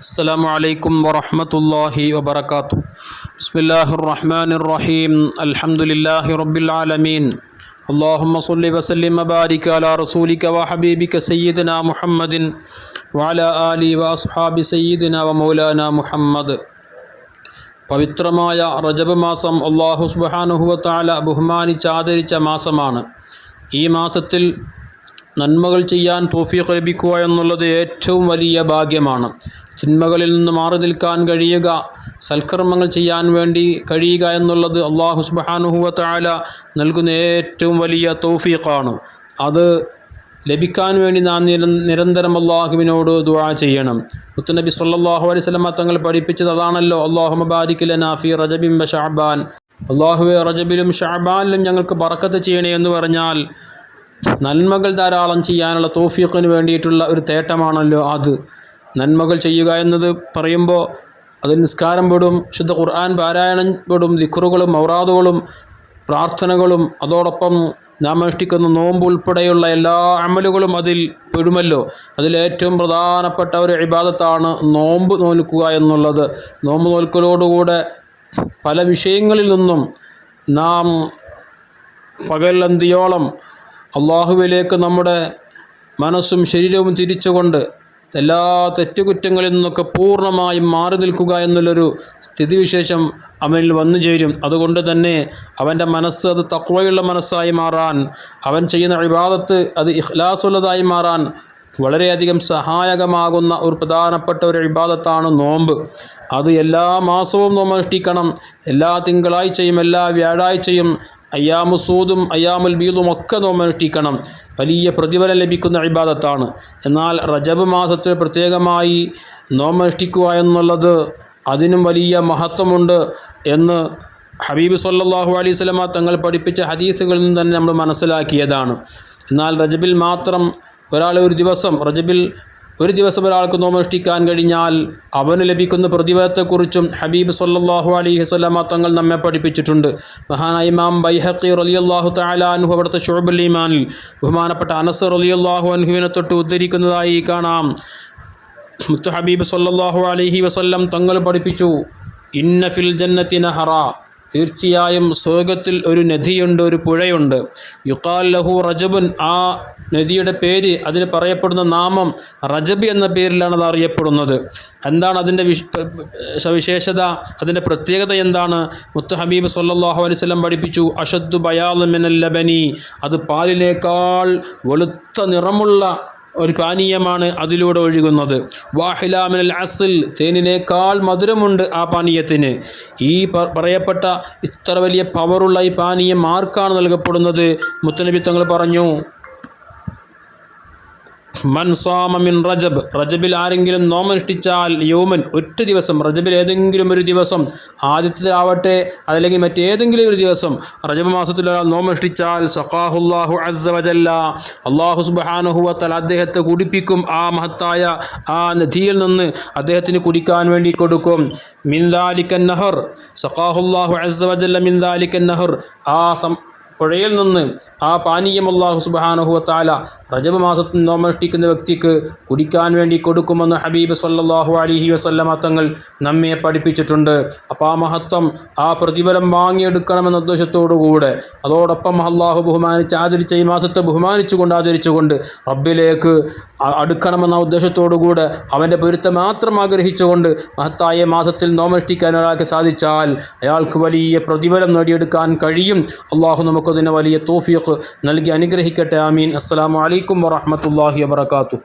السلام عليكم ورحمة الله وبركاته بسم الله الرحمن الرحيم الحمد لله رب العالمين اللهم صل وسلم وبارك على رسولك وحبيبك سيدنا محمد وعلى آله وأصحاب سيدنا ومولانا محمد പവിത്രമായ റജബ് മാസം അള്ളാഹു സുബാനുഹുവത്താല ബഹുമാനിച്ച് ആദരിച്ച മാസമാണ് ഈ മാസത്തിൽ നന്മകൾ ചെയ്യാൻ തോഫീഖ് ലഭിക്കുക എന്നുള്ളത് ഏറ്റവും വലിയ ഭാഗ്യമാണ് ചിന്മകളിൽ നിന്ന് മാറി നിൽക്കാൻ കഴിയുക സൽക്കർമ്മങ്ങൾ ചെയ്യാൻ വേണ്ടി കഴിയുക എന്നുള്ളത് അള്ളാഹു സുബാനുഹുവത്താല നൽകുന്ന ഏറ്റവും വലിയ തോഫീഖാണ്. അത് ലഭിക്കാൻ വേണ്ടി നാം നിര നിരന്തരം അള്ളാഹുവിനോട് ദുആ ചെയ്യണം. മുത്തുനബി സല്ലാഹു അലൈഹി സ്വലമ തങ്ങൾ പഠിപ്പിച്ചത് അതാണല്ലോ അള്ളാഹു മബാരിക്കില നാഫി റജബിം ഷഅബാൻ. അള്ളാഹുവെ റജബിലും ഷാബാനിലും ഞങ്ങൾക്ക് പറക്കത്ത് ചെയ്യണേ എന്ന് പറഞ്ഞാൽ നന്മകൾ ധാരാളം ചെയ്യാനുള്ള തോഫീഖിന് വേണ്ടിയിട്ടുള്ള ഒരു തേട്ടമാണല്ലോ അത്. നന്മകൾ ചെയ്യുക എന്നത് പറയുമ്പോൾ അത് നിസ്കാരം പെടും ശുദ്ധ ഖുർആൻ പാരായണം പെടും ദിക്റുകളും ഔറാദുകളും പ്രാർത്ഥനകളും അതോടൊപ്പം നാം അനുഷ്ഠിക്കുന്ന നോമ്പ് ഉൾപ്പെടെയുള്ള എല്ലാ അമലുകളും അതിൽ പെടുമല്ലോ. അതിലേറ്റവും പ്രധാനപ്പെട്ട ഒരു ഇബാദത്താണ് നോമ്പ് നോൽക്കുക എന്നുള്ളത്. നോമ്പ് നോൽക്കലോടുകൂടെ പല വിഷയങ്ങളിൽ നിന്നും നാം പകലന്തിയോളം അള്ളാഹുവിലേക്ക് നമ്മുടെ മനസ്സും ശരീരവും തിരിച്ചുകൊണ്ട് എല്ലാ തെറ്റുകുറ്റങ്ങളിൽ നിന്നൊക്കെ പൂർണമായും മാറി നിൽക്കുക എന്നുള്ളൊരു സ്ഥിതിവിശേഷം അവനിൽ വന്നു ചേരും. അതുകൊണ്ട് തന്നെ അവന്റെ മനസ്സ് അത് തക്വയുള്ള മനസ്സായി മാറാൻ അവൻ ചെയ്യുന്ന ഇബാദത്ത് അത് ഇഖ്ലാസുള്ളതായി മാറാൻ വളരെയധികം സഹായകമാകുന്ന ഒരു പ്രധാനപ്പെട്ട ഒരു ഇബാദത്താണ് നോമ്പ്. അത് എല്ലാ മാസവും നോമ്പ് അനുഷ്ഠിക്കണം എല്ലാ തിങ്കളാഴ്ചയും എല്ലാ വ്യാഴാഴ്ചയും അയ്യാമുസൂദും അയ്യാമുൽ ബീദും ഒക്കെ നോമനുഷ്ഠിക്കണം വലിയ പ്രതിഫലം ലഭിക്കുന്ന ഇബാദത്താണ്. എന്നാൽ റജബ് മാസത്തിൽ പ്രത്യേകമായി നോമനുഷ്ഠിക്കുക എന്നുള്ളത് അതിനും വലിയ മഹത്വമുണ്ട് എന്ന് ഹബീബ് സല്ലാഹു അലൈഹി സ്വലമ തങ്ങൾ പഠിപ്പിച്ച ഹദീസുകളിൽ നിന്ന് തന്നെ നമ്മൾ മനസ്സിലാക്കിയതാണ്. എന്നാൽ റജബിൽ മാത്രം ഒരാൾ ഒരു ദിവസം റജബിൽ ഒരു ദിവസം ഒരാൾക്ക് നോമനുഷ്ഠിക്കാൻ കഴിഞ്ഞാൽ അവന് ലഭിക്കുന്ന പ്രതിഫലത്തെക്കുറിച്ചും ഹബീബ് സല്ലാഹു അലി വസ്ലാമ തങ്ങൾ നമ്മെ പഠിപ്പിച്ചിട്ടുണ്ട്. മഹാനായ ഇമാം ബൈഹക്കി റലിയല്ലാഹു താലാൻഹു അവിടുത്തെ ഷുഹബുൽ ബഹുമാനപ്പെട്ട അനസർ റലിയല്ലാഹു അൻഹുവിനെ തൊട്ട് ഉദ്ധരിക്കുന്നതായി കാണാം. മുത്ത ഹബീബ് സല്ലാഹു അലൈഹി വസല്ലം തങ്ങൾ പഠിപ്പിച്ചു ഇന്ന ഫിൽ ജന്നത്തി നഹറ. തീർച്ചയായും സ്വർഗത്തിൽ ഒരു നദിയുണ്ട് ഒരു പുഴയുണ്ട്. യുക്കാൽ ലഹു റജബുൻ ആ നദിയുടെ പേര് അതിന് പറയപ്പെടുന്ന നാമം റജബ് എന്ന പേരിലാണ് അത് അറിയപ്പെടുന്നത്. എന്താണ് അതിന്റെ വിശ് സവിശേഷത? അതിന്റെ പ്രത്യേകത എന്താണ്? മുത്ത് ഹബീബ് സല്ലാഹു അലൈഹി സ്വലം പഠിപ്പിച്ചു അഷദ്ദു ലബനി. അത് പാലിനേക്കാൾ വെളുത്ത നിറമുള്ള ഒരു പാനീയമാണ് അതിലൂടെ ഒഴുകുന്നത്. വാഹിലാമിനൽ അസിൽ തേനിനേക്കാൾ മധുരമുണ്ട് ആ പാനീയത്തിന്. ഈ പറയപ്പെട്ട ഇത്ര വലിയ പവറുള്ള ഈ പാനീയം ആർക്കാണ് നൽകപ്പെടുന്നത്? മുത്തനബി തങ്ങൾ പറഞ്ഞു മൻസാമിൻ റജബ് റജബിൽ ആരെങ്കിലും നോമനുഷ്ഠിച്ചാൽ യോമൻ ഒറ്റ ദിവസം. റജബിൽ ഏതെങ്കിലും ഒരു ദിവസം. ആദ്യത്തിലാവട്ടെ അതല്ലെങ്കിൽ മറ്റേതെങ്കിലും ഒരു ദിവസം. റജബ് മാസത്തിൽ ഒരാൾ നോമനുഷ്ഠിച്ചാൽ സഖാഹുല്ലാഹു അസവജല്ല അള്ളാഹു സുബാനുഹുവത്താൽ അദ്ദേഹത്തെ കുടിപ്പിക്കും. ആ മഹത്തായ ആ നദിയിൽ നിന്ന് അദ്ദേഹത്തിന് കുടിക്കാൻ വേണ്ടി കൊടുക്കും. മിന്ദാലിക്കൻ നഹർ സഖാഹുല്ലാഹു അസവജല്ല മിന്ദാലിക്കൻ നഹർ. ആ സം പുഴയിൽ നിന്ന് ആ പാനീയം അള്ളാഹു സുബാനഹുവത്താല റജബ് മാസത്തിൽ നോമനുഷ്ഠിക്കുന്ന വ്യക്തിക്ക് കുടിക്കാൻ വേണ്ടി കൊടുക്കുമെന്ന് ഹബീബ് സല്ലാഹു അലിഹി വസല്ലമ തങ്ങൾ നമ്മെ പഠിപ്പിച്ചിട്ടുണ്ട്. അപ്പം ആ മഹത്വം ആ പ്രതിഫലം വാങ്ങിയെടുക്കണമെന്ന ഉദ്ദേശത്തോടുകൂടെ അതോടൊപ്പം അള്ളാഹു ബഹുമാനിച്ച് ആദരിച്ച ഈ മാസത്തെ ബഹുമാനിച്ചുകൊണ്ട് ആദരിച്ചുകൊണ്ട് റബ്ബിലേക്ക് അടുക്കണമെന്ന ഉദ്ദേശത്തോടുകൂടെ അവന്റെ പൊരുത്തം മാത്രം ആഗ്രഹിച്ചുകൊണ്ട് മഹത്തായ മാസത്തിൽ നോമനുഷ്ഠിക്കാൻ ഒരാൾക്ക് സാധിച്ചാൽ അയാൾക്ക് വലിയ പ്രതിഫലം നേടിയെടുക്കാൻ കഴിയും. അള്ളാഹു നമുക്കതിന് വലിയ തോഫിയക്ക് നൽകി അനുഗ്രഹിക്കട്ടെ. ആമീൻ. അസ്സാം വലൈക്കും വറഹമത്തല്ലാഹി വാത്തു